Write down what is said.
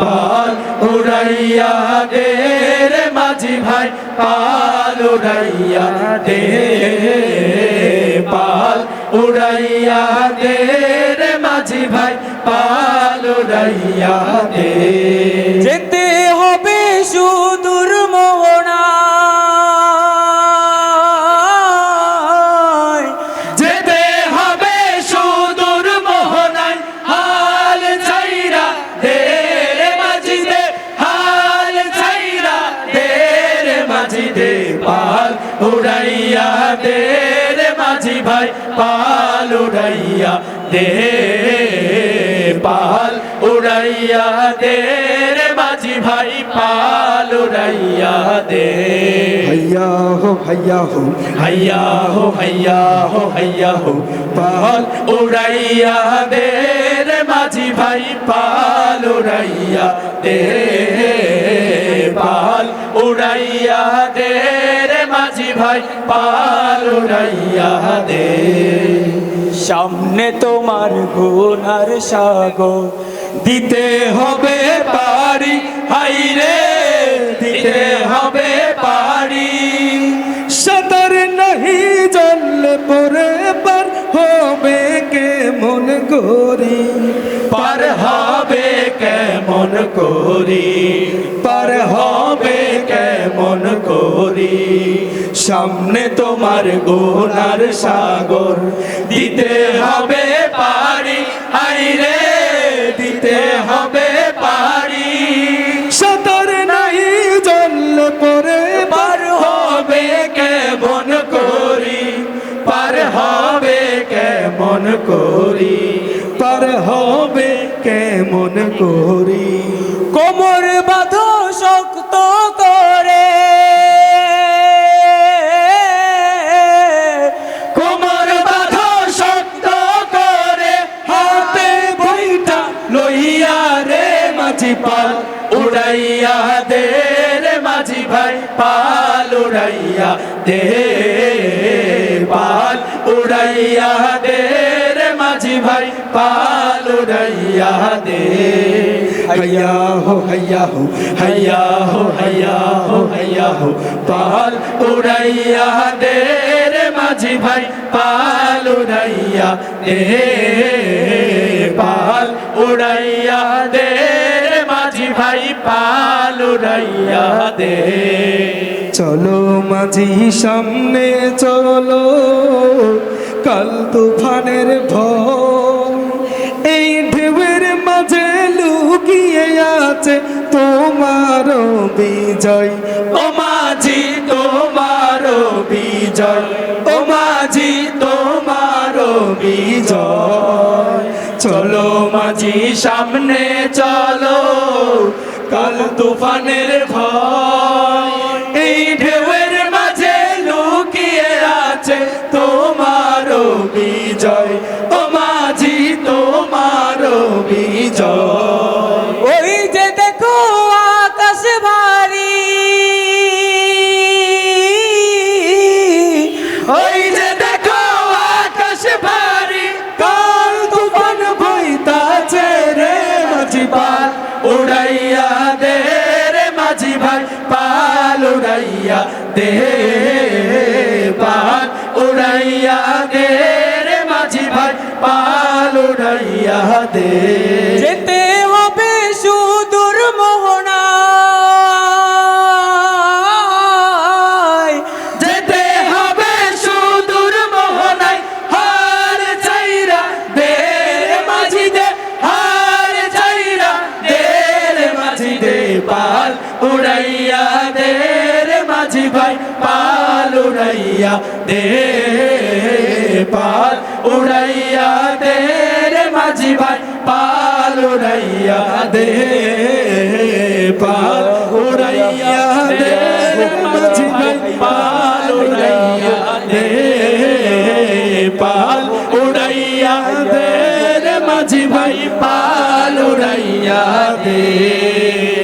পাল উড়াইয়া দে মাঝি ভাই, পাল উড়াইয়া দে পাল উড়াইয়া দে মাঝি ভাই, পাল উড়াইয়া দে। উড়াইয়া দে রে মাঝি ভাই, পাল উড়াইয়া দে পাল উড়াইয়া দে রে মাঝি ভাই, পাল উড়াইয়া দে। হইয়া হো হইয়া হো হইয়া হো হইয়া হো হইয়া হো, পাল উড়াইয়া দে রে মাঝি ভাই, পাল উড়াইয়া দে পাল উড়াইয়া ভাই পালু দে সামনে তোমার গুনার সাগর। দিতে হবে পারি হাইরে দিতে হবে পারি। সাঁতার নাহি জল পরে পার হবে কেমন করি? পার হবে কে মন করি? পার হবে কে মন করি? সামনে তোমার গোনার সাগর। দিতে হবে পারি, হাই রে, দিতে হবে পারি। সাঁতার নাহি জলে পরে পার হবে কেমন করি? পার হবে কেমন করি? পার হবে কেমন করি? কোমর মাঝি পাল উড়াইয়া দে রে মাঝি ভাই পাল উড়াইয়া দে পাল উড়াইয়া দে রে মাঝি ভাই পাল উড়াইয়া দে हैया हो हैया हो हैया हो हैया हो हैया हो पाल उड़ैया दे रे माझी भाई पाल उड़ैया दे ঘুরাইয়া দে। চলো মাঝি সামনে, চলো। কাল তুফানের এই ঢেউয়ের মাঝে লুকিয়ে আছে তোমার বিজয়। ও মাঝি, তোমার বিজয়। ও মাঝি, তোমার বিজয়। চলো মাঝি সামনে, চলো। তুফানের ভয়। এই ঢেউয়ের মাঝে লুকিয়ে আছে তোমার বিজয়। ও মাঝি তোমার বিজয়। ওই যে দেখো আকাশ ভারী। ওই যে দেখো আকাশ ভারী। কাল তুফান বইতাছে রে মাঝি পাল উড়াইয়া দে রে মাঝি ভাই, পাল উড়াইয়া দে পাল। উড়াইয়া দে রে মাঝি ভাই, পাল উড়াইয়া দে। উড়াইয়া দে রে মাঝি ভাই, পাল উড়াইয়া দে পাল। উড়াইয়া দে রে মাঝি ভাই, পাল উড়াইয়া দে পাল। উড়াইয়া দে মাঝি ভাই, পাল উড়াইয়া দে পাল। উড়াইয়া দে মাঝি ভাই, পাল উড়াইয়া দে।